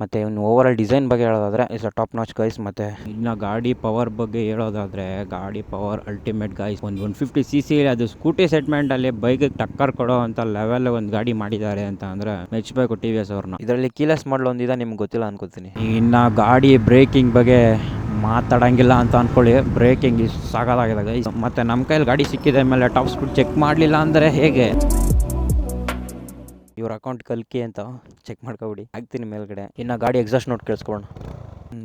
ಮತ್ತೆ ಇವನ್ over all design ಬಗ್ಗೆ ಹೇಳೋದಾದ್ರೆ is a top notch guys ಮತ್ತೆ. ಇನ್ನು ಗಾಡಿ ಪವರ್ ಬಗ್ಗೆ ಹೇಳೋದಾದ್ರೆ ಗಾಡಿ ಪವರ್ ಅಲ್ಟಿಮೇಟ್ ಗೈಸ್ ಒಂದು ಒನ್ ಫಿಫ್ಟಿ ಸಿ ಸಿ ಅದು ಸ್ಕೂಟಿ ಸೆಟ್ಮೆಂಟ್ ಅಲ್ಲಿ ಬೈಕ್ ಟಕ್ಕರ್ ಕೊಡೋ ಅಂತ ಲೆವೆಲ್ ಒಂದು ಗಾಡಿ ಮಾಡಿದ್ದಾರೆ ಅಂತ ಅಂದ್ರೆ ಮೆಚ್ಚಬೇಕು ಟಿ ವಿ ಎಸ್ ಅವ್ರನ್ನ. ಇದರಲ್ಲಿ ಕೀಲಸ್ ಮಾಡಲ್ ಒಂದಿದೆ ನಿಮ್ಗೆ ಗೊತ್ತಿಲ್ಲ ಅನ್ಕೋತೀನಿ. ಇನ್ನು ಗಾಡಿ ಬ್ರೇಕಿಂಗ್ ಬಗ್ಗೆ ಮಾತಾಡಂಗಿಲ್ಲ ಅಂತ ಅನ್ಕೊಳ್ಳಿ. ಬ್ರೇಕಿಂಗ್ ಸಾಕಾಗಿದೆ ಗೈಸ್ ಮತ್ತೆ ನಮ್ಮ ಕೈಯಲ್ಲಿ ಗಾಡಿ ಸಿಕ್ಕಿದೆ ಮೇಲೆ ಟಾಪ್ ಸ್ಪೀಡ್ ಚೆಕ್ ಮಾಡಲಿಲ್ಲ ಅಂದರೆ ಹೇಗೆ? ಇವ್ರ ಅಕೌಂಟ್ ಕಲ್ಕಿ ಅಂತ ಚೆಕ್ ಮಾಡ್ಕೊಬಿಡಿ. ಹಾಕ್ತೀನಿ ಮೇಲ್ಗಡೆ. ಇನ್ನು ಗಾಡಿ ಎಕ್ಸಾಸ್ಟ್ ನೋಟ್ ಕೇಳಿಸ್ಕೊಳ್ಳೋಣ.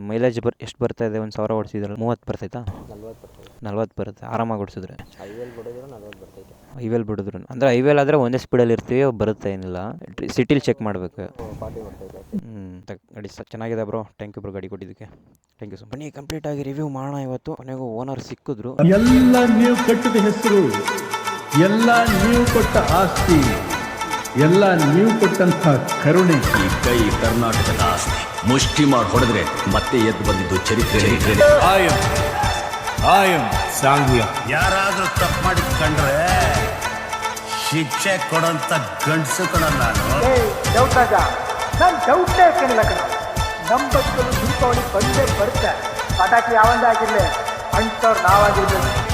ಮೈಲೇಜ್ ಬರ್ ಎಷ್ಟು ಬರ್ತಾ ಇದೆ? ಒಂದು ಸಾವಿರ ಓಡಿಸಿದ್ರಲ್ಲ? ಮೂವತ್ತು ಬರ್ತೈತಾ? ನಲ್ವತ್ತು ಬರುತ್ತೆ. ಆರಾಮಾಗಿ ಓಡಿಸಿದ್ರೆ? ಹೈವೇಲ್ ಬಿಡಿದ್ರು ಅಂದರೆ ಹೈವೇಲ್ ಆದರೆ ಒಂದೇ ಸ್ಪೀಡಲ್ಲಿ ಇರ್ತೀವಿ ಬರುತ್ತೆ ಏನಿಲ್ಲ. ಸಿಟಿಲಿ ಚೆಕ್ ಮಾಡಬೇಕು. ಹ್ಞೂ ಗಾಡಿ ಸರ್ ಚೆನ್ನಾಗಿದೆ ಬ್ರೋ. ಥ್ಯಾಂಕ್ ಯು ಬ್ರೋ ಗಾಡಿ ಕೊಟ್ಟಿದ್ದಕ್ಕೆ. ಥ್ಯಾಂಕ್ ಯು ಸೊ ಬನ್ನಿ ಕಂಪ್ಲೀಟ್ ಆಗಿ ರಿವ್ಯೂ ಮಾಡೋಣ ಇವತ್ತು. ಕೊನೆಗೂ ಓನರ್ ಸಿಕ್ಕಿದ್ರು. ಎಲ್ಲ ನೀವು ಕಟ್ಟಿದ ಹೆಸರು ಎಲ್ಲ ನೀವು ಕೊಟ್ಟ ಆಸ್ತಿ. ಎಲ್ಲ ನೀವು ಕೊಟ್ಟಂತ ಕರುಣೆ ಈ ಕೈ ಕರ್ನಾಟಕದ ಆಸ್ತಿ. ಮುಷ್ಟಿ ಮಾಡಿ ಹೊಡೆದ್ರೆ ಮತ್ತೆ ಎದ್ದು ಬಂದಿದ್ದು ಚರಿತ್ರೆ. ಆಯಂ ಆಯಂ ಸಾಂಗ್ಯ ಯಾರಾದ್ರೂ ತಪ್ಪು ಮಾಡಿದ್ ಕಂಡ್ರೆ ಶಿಕ್ಷೆ ಕೊಡಂತ ಗಂಡಸು ಕಣ ನಾನು. ಡೌಟ್ ಆಗ ನಾನು ಡೌಟೇ ಕಣ. ನಮ್ಮ ಬದುಕಲು ದೀಪಾವಳಿ ಬಂದೇ ಬರುತ್ತೆ. ಪಟಾಕಿ ಯಾವಂದಾಗಿರ್ಲಿ ಆಗಿರಲಿ ಅಂಟವ್ರು ನಾವಾಗಿರ್ಬೇಕು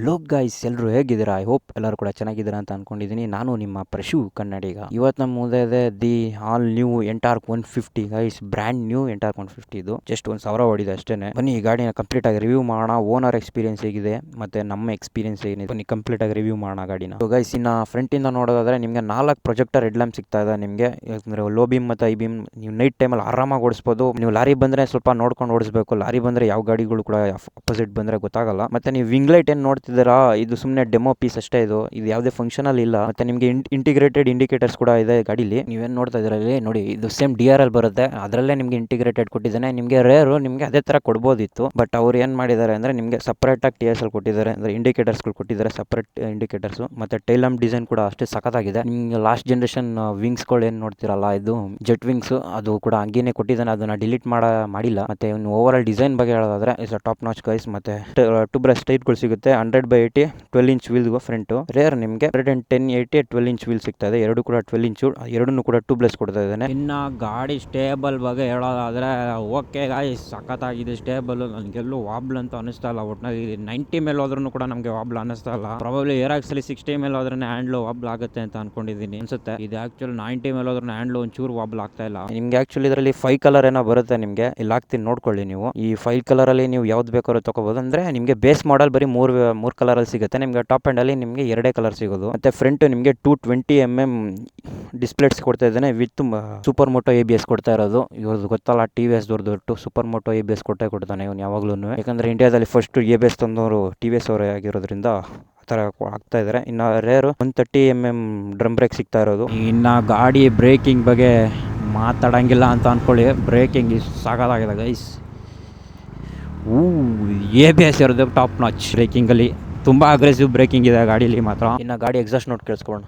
ಹಲೋ ಗೈಸ್ ಎಲ್ಲರೂ ಹೇಗಿದ್ದೀರಾ? ಐ ಹೋಪ್ ಎಲ್ಲರೂ ಕೂಡ ಚೆನ್ನಾಗಿದ್ದೀರಾ ಅಂತ ಅನ್ಕೊಂಡಿದ್ದೀನಿ. ನಾನು ನಿಮ್ಮ ಪ್ರಶು ಕನ್ನಡಿಗ ಇವತ್ತು ನಮ್ಮ ಮುಂದೆ the all new Ntorq one fifty guys brand new Ntorq one fifty ಇದು. ಜಸ್ಟ್ ಒಂದು ಸಾವಿರ ಹೊಡಿದೆ ಅಷ್ಟೇ ಬನ್ನಿ, ಈ ಗಾಡಿನ ಕಂಪ್ಲೀಟ್ ಆಗಿ ರಿವ್ಯೂ ಮಾಡೋಣ. ಓನರ್ ಎಕ್ಸ್ಪೀರಿಯನ್ಸ್ ಹೇಗಿದೆ, ಮತ್ತೆ ನಮ್ಮ ಎಕ್ಸ್ಪೀರಿಯನ್ಸ್ ಏನಿದೆ? ಬನ್ನಿ ಕಂಪ್ಲೀಟ್ ಆಗಿ ರಿವ್ಯೂ ಮಾಡೋಣ ಗಾಡಿನ. ಗೈಸ್ ಇನ್ನು ಫ್ರಂಟ್ ಇಂದ ನೋಡೋದಾದ್ರೆ ನಿಮಗೆ ನಾಲ್ಕು ಪ್ರೊಜೆಕ್ಟರ್ ಹೆಡ್ ಲ್ಯಾಂಪ್ ಸಿಗ್ತಾ ಇದೆ ನಿಮಗೆ. ಯಾಕಂದ್ರೆ ಲೋ ಬೀಮ್ ಮತ್ತು ಐ ಬೀಮ್ ನೀವು ನೈಟ್ ಟೈಮಲ್ಲಿ ಆರಾಮಾಗಿ ಓಡಿಸ್ಬೋದು. ನೀವು ಲಾರಿ ಬಂದ್ರೆ ಸ್ವಲ್ಪ ನೋಡ್ಕೊಂಡು ಓಡಿಸ್ಬೇಕು. ಲಾರಿ ಬಂದರೆ ಯಾವ ಗಾಡಿಗಳು ಕೂಡ ಅಪೋಸಿಟ್ ಬಂದರೆ ಗೊತ್ತಾಗಲ್ಲ. ಮತ್ತೆ ನೀವು ವಿಂಗ್ ಲೈಟ್ ಏನು ನೋಡ್ತಿದ್ದೀರಾ ಇದು ಸುಮ್ಮನೆ ಡೆಮೋ ಪೀಸ್ ಅಷ್ಟೇ ಇದು. ಇದು ಯಾವುದೇ ಫಂಕ್ಷನಲ್ ಇಲ್ಲ. ಮತ್ತೆ ನಿಮಗೆ ಇಂಟಿಗ್ರೇಟೆಡ್ ಇಂಡಿಕೇಟರ್ಸ್ ಕೂಡ ಇದೆ ಗಾಡಿಲಿ. ನೀವೇನು ನೋಡ್ತಾ ಇದ್ರಲ್ಲಿ ನೋಡಿ, ಇದು ಸೇಮ್ ಡಿ ಆರ್ ಎಲ್ ಬರುತ್ತೆ. ಅದರಲ್ಲೇ ನಿಮಗೆ ಇಂಟಿಗ್ರೇಟೆಡ್ ಕೊಟ್ಟಿದ್ದಾನೆ. ನಿಮಗೆ ರೇರು ನಿಮಗೆ ಅದೇ ಥರ ಕೊಡ್ಬೋದಿತ್ತು. ಬಟ್ ಅವ್ರು ಏನು ಮಾಡಿದ್ದಾರೆ ಅಂದರೆ ನಿಮಗೆ ಸಪ್ರೇಟಾಗಿ ಟಿ ಎಸ್ ಎಲ್ ಕೊಟ್ಟಿದ್ದಾರೆ. ಅಂದರೆ ಇಂಡಿಕೇಟರ್ಸ್ಗಳು ಕೊಟ್ಟಿದ್ದಾರೆ ಸಪ್ರೇಟ್ ಇಂಡಿಕೇಟರ್ಸು ಮತ್ತು ಟೈಲಮ್ ಡಿಸೈನ್ ಕೂಡ ಅಷ್ಟೇ ಸಖತ್ತಾಗಿದೆ. ನಿಮಗೆ ಲಾಸ್ಟ್ ಜನ್ರೇಷನ್ ವಿಂಗ್ಸ್ಗಳು ಏನು ನೋಡ್ತಿರಲ್ಲ, ಇದು ಜೆಟ್ ವಿಂಗ್ಸ್ ಅದು ಕೂಡ ಹಂಗೇನೆ ಕೊಟ್ಟಿದ್ದಾನೆ. ಅದನ್ನ ಡಿಲೀಟ್ ಮಾಡ, ಮಾಡಿಲ್ಲ. ಮತ್ತೆ ಓವರ್ ಆಲ್ ಡಿಸೈನ್ ಬಗ್ಗೆ ಹೇಳೋದಾದ್ರೆ is a top notch guys ಮತ್ತೆ, ಟು ಬ್ರಷ್ ಟೈಟ್ಗಳು ಸಿಗುತ್ತೆ. Hundred by eighty twelve inch wheel front rear ನಿಮಗೆ hundred and ten eighty twelve inch wheel ಸಿಗ್ತಾ ಇದೆ ಎರಡು ಕೂಡ ಟ್ವೆಲ್ ಇಂಚು ಎರಡನ್ನೂ ಕೂಡ ಟೂ ಬ್ಲೆಸ್ ಕೊಡ್ತಾ ಇದ್ದಾನೆ. ಇನ್ನು ಗಾಡಿ ಸ್ಟೇಬಲ್ ಬಗ್ಗೆ ಹೇಳೋದಾದ್ರೆ ಓಕೆ ಗಾಡಿ ಸಖತ್ತಾಗಿದೆ ಸ್ಟೇಬಲ್ ನನಗೆಲ್ಲೂ ವಾಬ್ಲ್ ಅಂತ ಅನಿಸ್ತಾ ಇಲ್ಲ. ಒಟ್ಟಿನಲ್ಲಿ ನೈಂಟಿ ಮೇಲೆ ಹೋದ್ರೂ ಕೂಡ ನಮಗೆ ವಾಬ್ಲ್ ಅನಿಸ್ತಾ ಇಲ್ಲ. ಪ್ರಾಬಬ್ಲಿ ಏರ್ ಆಕ್ಸಲಿ ಸಿಕ್ಸ್ಟಿ ಮೇಲೆ ಹೋದ್ರೆ ಹ್ಯಾಂಡ್ಲು ವಾಬ್ಲ್ ಆಗುತ್ತೆ ಅಂತ ಅನ್ಕೊಂಡಿದ್ದೀನಿ. ಅನ್ಸುತ್ತೆ. ಇದು ಆಕ್ಚುಲಿ ನೈಂಟಿ ಮೇಲೆ ಹೋದ್ರೆ ಹ್ಯಾಂಡ್ಲು ಒಂಚೂರು ವಾಬ್ಲ್ ಆಗ್ತಾ ಇಲ್ಲ. ನಿಮ್ಗೆ ಆಕ್ಚುಲಿ ಇದರಲ್ಲಿ ಫೈವ್ ಕಲರ್ ಏನೋ ಬರುತ್ತೆ ನಿಮಗೆ ಇಲ್ಲಿ ಹಾಕ್ತೀನಿ ನೋಡ್ಕೊಳ್ಳಿ ನೀವು. ಈ ಫೈವ್ ಅಲ್ಲಿ ನೀವು ಯಾವ್ದು ಬೇಕಾದ್ರೂ ತಗೋಬೋದು. ಅಂದ್ರೆ ನಿಮಗೆ ಬೇಸ್ ಮಾಡಲ್ ಬರೀ ಮೂರು ಮೂರು ಕಲರಲ್ಲಿ ಸಿಗುತ್ತೆ. ನಿಮಗೆ ಟಾಪ್ ಅಲ್ಲಿ ನಿಮಗೆ ಎರಡೇ ಕಲರ್ ಸಿಗೋದು. ಮತ್ತೆ ಫ್ರಂಟ್ ನಿಮಗೆ two twenty M M disc plates ಕೊಡ್ತಾ ಇದ್ದಾನೆ. With super moto A B S ಕೊಡ್ತಾ ಇರೋದು. ಇವ್ರದ್ದು ಗೊತ್ತಲ್ಲ ಟಿ ವಿ ಎಸ್ ದೊಡ್ಡ super moto A B S ಕೊಟ್ಟೇ ಕೊಡ್ತಾನೆ ಇವನು ಯಾವಾಗಲೂ ಯಾಕಂದರೆ ಇಂಡಿಯಾದಲ್ಲಿ ಫಸ್ಟ್ ಎ ಬಿ ಎಸ್ ತಂದವರು ಟಿ ವಿ ಎಸ್ ಅವರೇ ಆಗಿರೋದ್ರಿಂದ ಆ ಥರ ಆಗ್ತಾ ಇದ್ದಾರೆ ಇನ್ನು rear one thirty M M drum brake ಸಿಗ್ತಾ ಇರೋದು. ಇನ್ನು ಗಾಡಿ ಬ್ರೇಕಿಂಗ್ ಬಗ್ಗೆ ಮಾತಾಡಂಗಿಲ್ಲ ಅಂತ ಅಂದ್ಕೊಳ್ಳಿ ಬ್ರೇಕಿಂಗ್ ಸಾಕಾಗಿದೆ ಗೈಸ್ ಊ ಎ ಬಿ ಎಸ್ ಇರೋದು ಟಾಪ್ ನಾಚ್ ಬ್ರೇಕಿಂಗಲ್ಲಿ ತುಂಬ ಅಗ್ರೆಸಿವ್ ಬ್ರೇಕಿಂಗ್ ಇದೆ ಗಾಡೀಲಿ ಮಾತ್ರ. ಇನ್ನು ಗಾಡಿ ಎಕ್ಸಾಸ್ಟ್ ನೋಟ್ ಕೇಳಿಸ್ಕೊಳ್ಳೋಣ.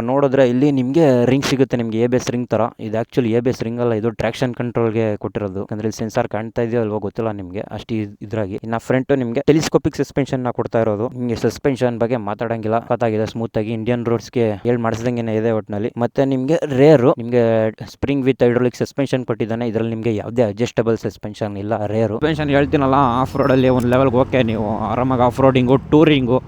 ನೋಡಿದ್ರೆ ಇಲ್ಲಿ ನಿಮಗೆ ರಿಂಗ್ ಸಿಗುತ್ತೆ, ನಿಮಗೆ ಎ ಬೇಸ್ ರಿಂಗ್ ಥರ ಇದು ಆ್ಯಕ್ಚುಲಿ ಎ ಬೇಸ್ ರಿಂಗ್ ಅಲ್ಲ, ಇದು ಟ್ರ್ಯಾಕ್ಷನ್ ಕಂಟ್ರೋಲ್ಗೆ ಕೊಟ್ಟಿರೋದು. ಅಂದರೆ ಇಲ್ಲಿ ಸೆನ್ಸಾರ್ ಕಾಣ್ತಾ ಇದೆಯೋ ಅಲ್ವೋ ಗೊತ್ತಿಲ್ಲ ನಿಮಗೆ, ಅಷ್ಟು ಇದ್- ಇದ್ರಾಗಿ. ಇನ್ನು ಫ್ರಂಟ್ ನಿಮಗೆ ಟೆಲಿಸ್ಕೋಪಿಕ್ ಸಸ್ಪೆನ್ಷನ್ ಕೊಡ್ತಾ ಇರೋದು. ನಿಮಗೆ ಸಸ್ಪೆನ್ಷನ್ ಬಗ್ಗೆ ಮಾತಾಡಂಗಿಲ್ಲ, ಗೊತ್ತಾಗಿದೆ ಸ್ಮೂತ್ ಆಗಿ ಇಂಡಿಯನ್ ರೋಡ್ಸ್ಗೆ ಹೇಳಿ ಮಾಡಿಸ್ದಂಗೆ ಇದೆ ಒಟ್ಟಿನಲ್ಲಿ ಮತ್ತೆ ನಿಮಗೆ ರೇರು ನಿಮಗೆ ಸ್ಪ್ರಿಂಗ್ ವಿತ್ ಹೈಡ್ರೋಲಿಕ್ ಸಸ್ಪೆನ್ಷನ್ ಕೊಟ್ಟಿದ್ದಾನೆ. ಇದರಲ್ಲಿ ನಿಮಗೆ ಯಾವುದೇ ಅಡ್ಜಸ್ಟಬಲ್ ಸಸ್ಪೆನ್ಷನ್ ಇಲ್ಲ ರೇರು ಸಸ್ಪೆನ್ಷನ್ ಹೇಳ್ತೀನಲ್ಲ ಆಫ್ ರೋಡಲ್ಲಿ ಒಂದು ಲೆವೆಲ್ಗೆ ಓಕೆ ನೀವು. ಆರಾಮಾಗಿ ಆಫ್ ರೋಡಿಂಗು ಟೂರಿಂಗು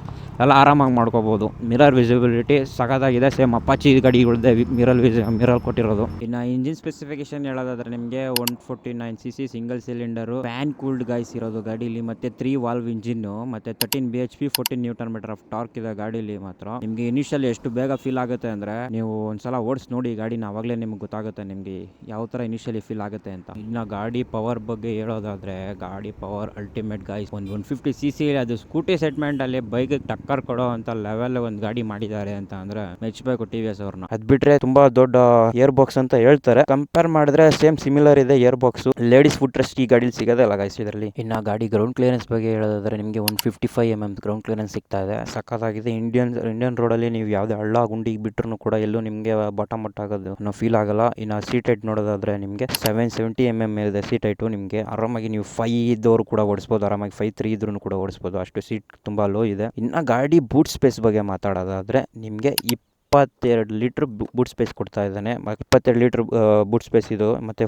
ಎಲ್ಲ ಆರಾಮಾಗಿ ಮಾಡ್ಕೋಬೋದು. ಮಿರರ್ ವಿಸಿಬಿಲಿಟಿ ಸಖತ್ತಾಗಿದೆ. ಸೇಮ್ ಅಪಾಚಿ ಗಾಡಿಗಳದ್ದೇ ಮಿರಲ್ ವಿಸಿ ಮಿರಲ್ ಕೊಟ್ಟಿರೋದು. ಇನ್ನು ಇಂಜಿನ್ ಸ್ಪೆಸಿಫಿಕೇಶನ್ ಹೇಳೋದಾದ್ರೆ ನಿಮಗೆ one forty nine C C single cylinder fan cooled guys ಇರೋದು ಗಾಡೀಲಿ, ಮತ್ತೆ ತ್ರೀ ವಾಲ್ವ್ ಇಂಜಿನ್ನು ಮತ್ತೆ thirteen B H P fourteen newton meter of torque ಇದೆ ಗಾಡೀಲಿ ಮಾತ್ರ. ನಿಮಗೆ ಇನಿಷಿಯಲ್ ಎಷ್ಟು ಬೇಗ ಫೀಲ್ ಆಗುತ್ತೆ ಅಂದ್ರೆ ನೀವು ಒಂದ್ಸಲ ಓಡಿಸಿ ನೋಡಿ ಗಾಡಿನ ಅವಾಗಲೇ ನಿಮ್ಗೆ ಗೊತ್ತಾಗುತ್ತೆ ನಿಮಗೆ ಯಾವ ಥರ ಇನಿಷಿಯಲಿ ಫೀಲ್ ಆಗುತ್ತೆ ಅಂತ. ಇನ್ನು ಗಾಡಿ ಪವರ್ ಬಗ್ಗೆ ಹೇಳೋದಾದ್ರೆ ಗಾಡಿ ಪವರ್ ಅಲ್ಟಿಮೇಟ್ ಗೈಸ್ ಒಂದು ಒನ್ ಫಿಫ್ಟಿ ಸಿ ಸಿ ಅದು ಸ್ಕೂಟಿ ಸೆಟ್ಮೆಂಟ್ ಅಲ್ಲಿ ಬೈಕ್ ಟಕ್ಕರ್ ಟಕ್ಕರ್ ಕೊಡೋ ಅಂತ ಲೆವೆಲ್ ಒಂದು ಗಾಡಿ ಮಾಡಿದ್ದಾರೆ ಅಂತ ಅಂದ್ರೆ ಮೆಚ್ಚಬೇಕು ಟಿ ವಿ ಎಸ್ ಅವ್ರನ್ನ. ಅದ್ ಬಿಟ್ರೆ ತುಂಬಾ ದೊಡ್ಡ ಏರ್ ಬಾಕ್ಸ್ ಅಂತ ಹೇಳ್ತಾರೆ. ಕಂಪೇರ್ ಮಾಡಿದ್ರೆ ಸೇಮ್ ಸಿಮಿಲರ್ ಇದೆ air box ladies foot rest ಈ ಸಿಗೋದೇ ಅಲ್ಲ ಗೈಸ್ ಇದರಲ್ಲಿ. ಇನ್ನ ಗಾಡಿ ಗ್ರೌಂಡ್ ಕ್ಲಿಯರೆನ್ಸ್ ಬಗ್ಗೆ ಹೇಳೋದಾದ್ರೆ ನಿಮಗೆ one fifty five M M ground clearance ಸಿಗ್ತಾ ಇದೆ. ಸಕ್ಕತ್ತಾಗಿದೆ ಇಂಡಿಯನ್ ಇಂಡಿಯನ್ ರೋಡಲ್ಲಿ ನೀವು ಯಾವುದೇ ಹಳ್ಳ ಗುಂಡಿಗೆ ಬಿಟ್ಟರು ಕೂಡ ಎಲ್ಲೂ ನಿಮಗೆ ಬಾಟಮ್ ಮಟ್ಟ ಆಗೋದು ಅನ್ನೋ ಫೀಲ್ ಆಗಲ್ಲ. ಇನ್ನು ಸೀಟ್ ಹೈಟ್ ನೋಡೋದಾದ್ರೆ ನಿಮಗೆ ಸೆವೆನ್ ಸೆವೆಂಟಿ ಎಂ ಎಂ ಇದೆ ಸೀಟ್ ಹೈಟು ನಿಮಗೆ. ಆರಾಮಾಗಿ ನೀವು ಫೈ ಇದ್ದವರು ಕೂಡ ಓಡಿಸ್ಬೋದು. ಆರಾಮಾಗಿ ಫೈ ತ್ರೀ ಇದ್ರೂ ಕೂಡ ಓಡಿಸ್ಬೋದು. ಅಷ್ಟು ಸೀಟ್ ತುಂಬಾ ಲೋ ಇದೆ. ಇನ್ನು ಗಾಡಿ ಬೂಟ್ ಸ್ಪೇಸ್ ಬಗ್ಗೆ ಮಾತಾಡೋದಾದರೆ ನಿಮಗೆ ಇಪ್ಪತ್ತೆರಡು ಲೀಟ್ರ್ ಬೂಟ್ ಸ್ಪೇಸ್ ಕೊಡ್ತಾ ಇದ್ದಾನೆ. ಇಪ್ಪತ್ತೆರಡು ಲೀಟ್ರ್ ಬೂಟ್ ಸ್ಪೇಸ್ ಇದು. ಮತ್ತು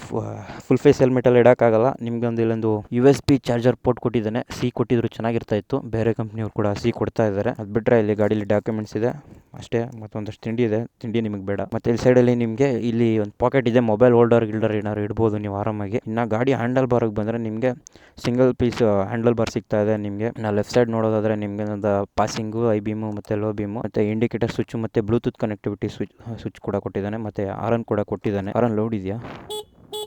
ಫುಲ್ ಫೇಸ್ ಹೆಲ್ಮೆಟಲ್ಲಿ ಇಡೋಕ್ಕಾಗಲ್ಲ. ನಿಮಗೆ ಒಂದು ಇಲ್ಲೊಂದು U S B charger port ಕೊಟ್ಟಿದ್ದಾನೆ. ಸಿ ಕೊಟ್ಟಿದ್ರು ಚೆನ್ನಾಗಿರ್ತಾ ಇತ್ತು. ಬೇರೆ ಕಂಪ್ನಿಯವ್ರು ಕೂಡ ಸಿ ಕೊಡ್ತಾ ಇದ್ದಾರೆ. ಅದು ಬಿಟ್ಟರೆ ಇಲ್ಲಿ ಗಾಡೀಲಿ ಡಾಕ್ಯುಮೆಂಟ್ಸ್ ಇದೆ. ಅಷ್ಟೇ, ಮತ್ತೊಂದಷ್ಟು ತಿಂಡಿ ಇದೆ. ತಿಂಡಿ ನಿಮಗೆ ಬೇಡ. ಮತ್ತೆ ಇಲ್ಲಿ ಸೈಡಲ್ಲಿ ನಿಮಗೆ ಇಲ್ಲಿ ಒಂದು ಪಾಕೆಟ್ ಇದೆ ಮೊಬೈಲ್ ಹೋಲ್ಡರ್ ಗಿಲ್ಡರ್ ಏನಾದ್ರು ಇಡ್ಬೋದು ನೀವು ಆರಾಮಾಗಿ. ಇನ್ನು ಗಾಡಿ ಹ್ಯಾಂಡಲ್ ಬಾರಿಗೆ ಬಂದರೆ ನಿಮಗೆ ಸಿಂಗಲ್ ಪೀಸ್ ಹ್ಯಾಂಡಲ್ ಬಾರ್ ಸಿಗ್ತಾ ಇದೆ ನಿಮಗೆ. ನಾ ಲೆಫ್ಟ್ ಸೈಡ್ ನೋಡೋದಾದ್ರೆ ನಿಮಗೆ ಒಂದು ಪಾಸಿಂಗು ಐ ಬೀಮು ಮತ್ತು ಲೋ ಬೀಮು ಮತ್ತು ಇಂಡಿಕೇಟರ್ ಸ್ವಿಚ್ ಮತ್ತು ಬ್ಲೂಟೂತ್ ಕನೆಕ್ಟಿವಿಟಿ ಸ್ವಿಚ್ ಸ್ವಿಚ್ ಕೂಡ ಕೊಟ್ಟಿದ್ದಾನೆ, ಮತ್ತು ಆರನ್ ಕೂಡ ಕೊಟ್ಟಿದ್ದಾನೆ. ಆರನ್ ಲೋಡ್ ಇದೆಯಾ?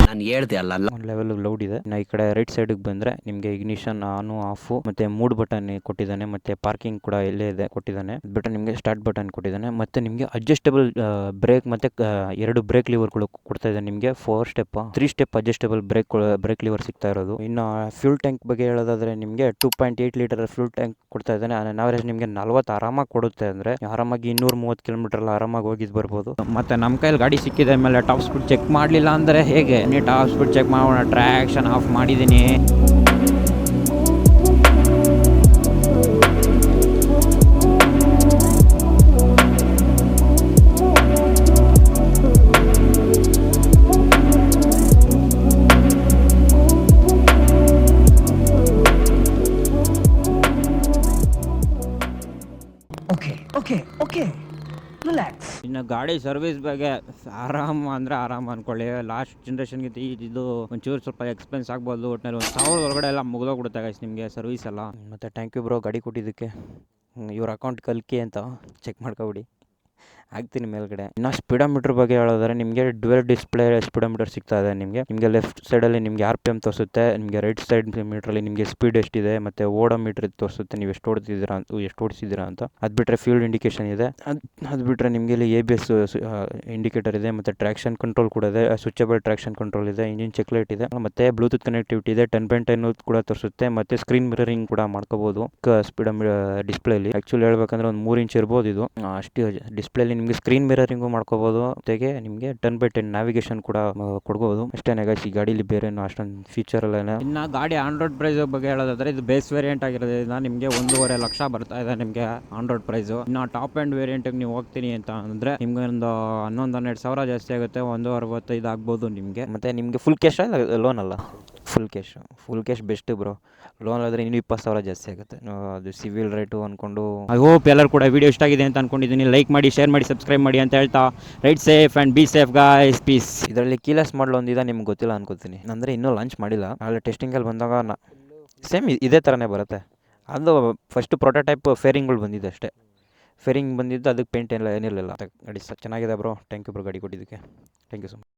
ನಾನು ಹೇಳ್ದೆ ಅಲ್ಲ ಒಂದು ಲೆವೆಲ್ ಲೌಡ್ ಇದೆ. ಇನ್ನು ಈ ಕಡೆ ರೈಟ್ ಸೈಡಿಗೆ ಬಂದರೆ ನಿಮಗೆ ಇಗ್ನಿಷನ್ ಆನು ಆಫು ಮತ್ತು ಮೂಡ್ ಬಟನ್ ಕೊಟ್ಟಿದ್ದಾನೆ, ಮತ್ತು ಪಾರ್ಕಿಂಗ್ ಕೂಡ ಇಲ್ಲೇ ಇದೆ ಕೊಟ್ಟಿದ್ದಾನೆ. ಬಟನ್ ನಿಮಗೆ ಸ್ಟಾರ್ಟ್ ಬಟನ್ ಕೊಟ್ಟಿದ್ದಾನೆ. ಮತ್ತು ನಿಮಗೆ ಅಡ್ಜಸ್ಟೇಬಲ್ ಬ್ರೇಕ್ ಮತ್ತು ಎರಡು ಬ್ರೇಕ್ ಲಿವರ್ಗಳು ಕೊಡ್ತಾ ಇದೆ ನಿಮಗೆ. Four step three step adjustable brake brake lever ಸಿಗ್ತಾ ಇರೋದು. ಇನ್ನು ಫ್ಯೂಲ್ ಟ್ಯಾಂಕ್ ಬಗ್ಗೆ ಹೇಳೋದಾದ್ರೆ ನಿಮಗೆ two point eight litre fuel tank ಕೊಡ್ತಾ ಇದ್ದಾನೆ. ನಾವರೇಜ್ ನಿಮಗೆ ನಲ್ವತ್ತು ಆರಾಮಾಗಿ ಕೊಡುತ್ತೆ ಅಂದರೆ ಆರಾಮಾಗಿ ಇನ್ನೂರ ಮೂವತ್ತು ಕಿಲೋಮೀಟರ್ ಆರಾಮಾಗಿ ಹೋಗಿದ್ದು ಬರ್ಬೋದು. ಮತ್ತು ನಮ್ಮ ಕೈಯಲ್ಲಿ ಗಾಡಿ ಸಿಕ್ಕಿದೆ ಮೇಲೆ ಟಾಪ್ ಸ್ಪೀಡ್ ಚೆಕ್ ಮಾಡಲಿಲ್ಲ ಅಂದರೆ ಹೇಗೆ? ನೀ ಟಾಪ್ ಸ್ಪೀಡ್ ಚೆಕ್ ಮಾಡೋಣ ಟ್ರ್ಯಾಕ್ಷನ್ ಆಫ್ ಮಾಡಿದ್ದೀನಿ. ಇನ್ನು ಗಾಡಿ ಸರ್ವಿಸ್ ಬಗ್ಗೆ ಆರಾಮ ಅಂದರೆ ಆರಾಮ ಅನ್ಕೊಳ್ಳಿ. ಲಾಸ್ಟ್ ಜನ್ರೇಷನ್ಗಿಂತ ಇದು ಒಂಚೂರು ಸ್ವಲ್ಪ ಎಕ್ಸ್ಪೆನ್ಸ್ ಆಗ್ಬೋದು. ಒಟ್ಟಿನಲ್ಲಿ ಒಂದು ಸಾವಿರ ಒಳಗಡೆ ಎಲ್ಲ ಮುಗಿದೋಗ್ಬಿಡುತ್ತೆ ಗೈಸ್ ನಿಮಗೆ ಸರ್ವಿಸ್ ಎಲ್ಲ. ಮತ್ತು ಥ್ಯಾಂಕ್ ಯು ಬ್ರೋ ಗಾಡಿ ಕೊಟ್ಟಿದ್ದಕ್ಕೆ. ಇವ್ರ ಅಕೌಂಟ್ ಕಲ್ಕಿ ಅಂತ ಚೆಕ್ ಮಾಡ್ಕೊಬಿಡಿ. ಹಾಕ್ತೀನಿ ಮೇಲ್ಗಡೆ. ಇನ್ನು ಸ್ಪೀಡೋಮೀಟರ್ ಬಗ್ಗೆ ಹೇಳೋದಾದ್ರೆ ನಿಮಗೆ ಡ್ಯುವೆಲ್ ಡಿಸ್ಪ್ಲೇ ಸ್ಪೀಡೋಮೀಟರ್ ಸಿಗ್ತಾ ಇದೆ ನಿಮಗೆ. ನಿಮಗೆ ಲೆಫ್ಟ್ ಸೈಡಲ್ಲಿ ನಿಮಗೆ ಆರ್ ಪಿ ಎಂ ತೋರಿಸುತ್ತೆ, ನಿಮಗೆ ರೈಟ್ ಸೈಡ್ ಮೀಟ್ರಲ್ಲಿ ನಿಮಗೆ ಸ್ಪೀಡ್ ಎಷ್ಟಿದೆ, ಮತ್ತು ಓಡೋ ಮೀಟ್ರ್ ತೋರಿಸುತ್ತೆ, ನೀವು ಎಷ್ಟು ಓಡ್ತಿದ್ದೀರಾ ಅಂತ, ಎಷ್ಟು ಓಡಿಸಿದ್ದೀರಾ ಅಂತ. ಅದು ಬಿಟ್ಟರೆ ಫ್ಯೂಲ್ ಇಂಡಿಕೇಶನ್ ಇದೆ. ಅದು ಅದು ಬಿಟ್ಟರೆ ನಿಮಗೆ ಇಲ್ಲಿ ಎ ಬಿ ಎಸ್ ಇಂಡಿಕೇಟರ್ ಇದೆ, ಮತ್ತು ಟ್ರ್ಯಾಕ್ಷನ್ ಕಂಟ್ರೋಲ್ ಕೂಡ ಇದೆ ಸ್ವಿಚಬಲ್ ಟ್ರ್ಯಾಕ್ಷನ್ ಕಂಟ್ರೋಲ್ ಇದೆ ಇಂಜಿನ್ ಚೆಕ್ ಲೈಟ್ ಇದೆ, ಮತ್ತು ಬ್ಲೂಟೂತ್ ಕನೆಕ್ಟಿವಿಟಿ ಇದೆ ಟೆನ್ ಪಾಯಿಂಟ್ ಟೆನ್ ಕೂಡ ತೋರಿಸುತ್ತೆ, ಮತ್ತು ಸ್ಕ್ರೀನ್ ಮಿರರಿಂಗ್ ಕೂಡ ಮಾಡ್ಕೋಬೋದು ಸ್ಪೀಡ್ ಡಿಸ್ಪ್ಲೇಲಿ ಆ್ಯಕ್ಚುಲಿ ಹೇಳ್ಬೇಕಂದ್ರೆ ಒಂದು ಮೂರು ಇಂಚ್ ಇರ್ಬೋದು ಇದು. ಅಷ್ಟು ಡಿಸ್ಪ್ಲೇಲಿ ನಿಮಗೆ ಸ್ಕ್ರೀನ್ ಮಿರರಿಂಗು ಮಾಡ್ಕೋಬೋದು. ಜೊತೆಗೆ ನಿಮಗೆ ಟೆನ್ ಬೈ ಟೆನ್ ನ್ಯಾವಿಗೇಷನ್ ಕೂಡ ಕೊಡ್ಬೋದು. ಅಷ್ಟೇ ಗೈಸ್ ಈ ಗಾಡಿಲಿ ಬೇರೆ ಅಷ್ಟೊಂದು ಫೀಚರ್ ಎಲ್ಲ ಇನ್ನು ಗಾಡಿ ಆಂಡ್ರಾಯ್ಡ್ ಪ್ರೈಸ್ ಬಗ್ಗೆ ಹೇಳೋದಾದ್ರೆ ಇದು ಬೇಸ್ ವೇರಿಯಂಟ್ ಆಗಿರೋದ್ರಿಂದ ನಿಮಗೆ ಒಂದೂವರೆ ಲಕ್ಷ ಬರ್ತಾ ಇದೆ ನಿಮಗೆ ಆಂಡ್ರಾಯ್ಡ್ ಪ್ರೈಸ್ ಇನ್ನು ಟಾಪ್ ಆ್ಯಂಡ್ ವೇರಿಯಂಟಿಗೆ ನೀವು ಹೋಗ್ತೀನಿ ಅಂತ ಅಂದ್ರೆ ನಿಮ್ಗೆ ಒಂದು ಹನ್ನೊಂದು ಹನ್ನೆರಡು ಸಾವಿರ ಜಾಸ್ತಿ ಆಗುತ್ತೆ ಒಂದು ಅರವತ್ತೈದು ಆಗ್ಬೋದು ನಿಮಗೆ. ಮತ್ತೆ ನಿಮಗೆ ಫುಲ್ ಕ್ಯಾಶ್ ಲೋನ್ ಅಲ್ಲ? Full cash full cash best bro loan ಆದರೆ ಇನ್ನೂ ಇಪ್ಪತ್ತು ಸಾವಿರ ಜಾಸ್ತಿ ಆಗುತ್ತೆ. ಅದು ಸಿವಿಲ್ ರೇಟು ಅಂದ್ಕೊಂಡು ಐ ಹೋಪ್ ಎಲ್ಲರೂ ಕೂಡ ವಿಡಿಯೋ ಇಷ್ಟ ಆಗಿದೆ ಅಂತ ಅನ್ಕೊಂಡಿದ್ದೀನಿ ಲೈಕ್ ಮಾಡಿ ಶೇರ್ ಮಾಡಿ ಸಬ್ಸ್ಕ್ರೈಬ್ ಮಾಡಿ ಅಂತ ಹೇಳ್ತಾ ride safe and be safe guys peace ಇದರಲ್ಲಿ ಕೀಲೆಸ್ ಮಾಡಲು ಒಂದಿದೆ ನಿಮ್ಗೆ ಗೊತ್ತಿಲ್ಲ ಅನ್ಕೋತೀನಿ. ಅಂದರೆ ಇನ್ನೂ ಲಾಂಚ್ ಮಾಡಿಲ್ಲ. ಆದರೆ ಟೆಸ್ಟಿಂಗಲ್ಲಿ ಬಂದಾಗ ನಾ ಸೇಮ್ ಇದೇ ಥರನೇ ಬರುತ್ತೆ. ಅದು ಫಸ್ಟ್ ಪ್ರೊಟೋಟೈಪ್ ಫೇರಿಂಗ್ಗಳು ಬಂದಿದೆ ಅಷ್ಟೇ. ಫೇರಿಂಗ್ ಬಂದಿದ್ದು ಅದಕ್ಕೆ ಪೇಂಟ್ ಎಲ್ಲ ಏನಿರಲಿಲ್ಲ ಗಾಡಿ ಚೆನ್ನಾಗಿದೆ ಬ್ರೋ ಥ್ಯಾಂಕ್ ಯು ಬ್ರೋ ಗಾಡಿ ಕೊಟ್ಟಿದ್ದಕ್ಕೆ. Thank you so much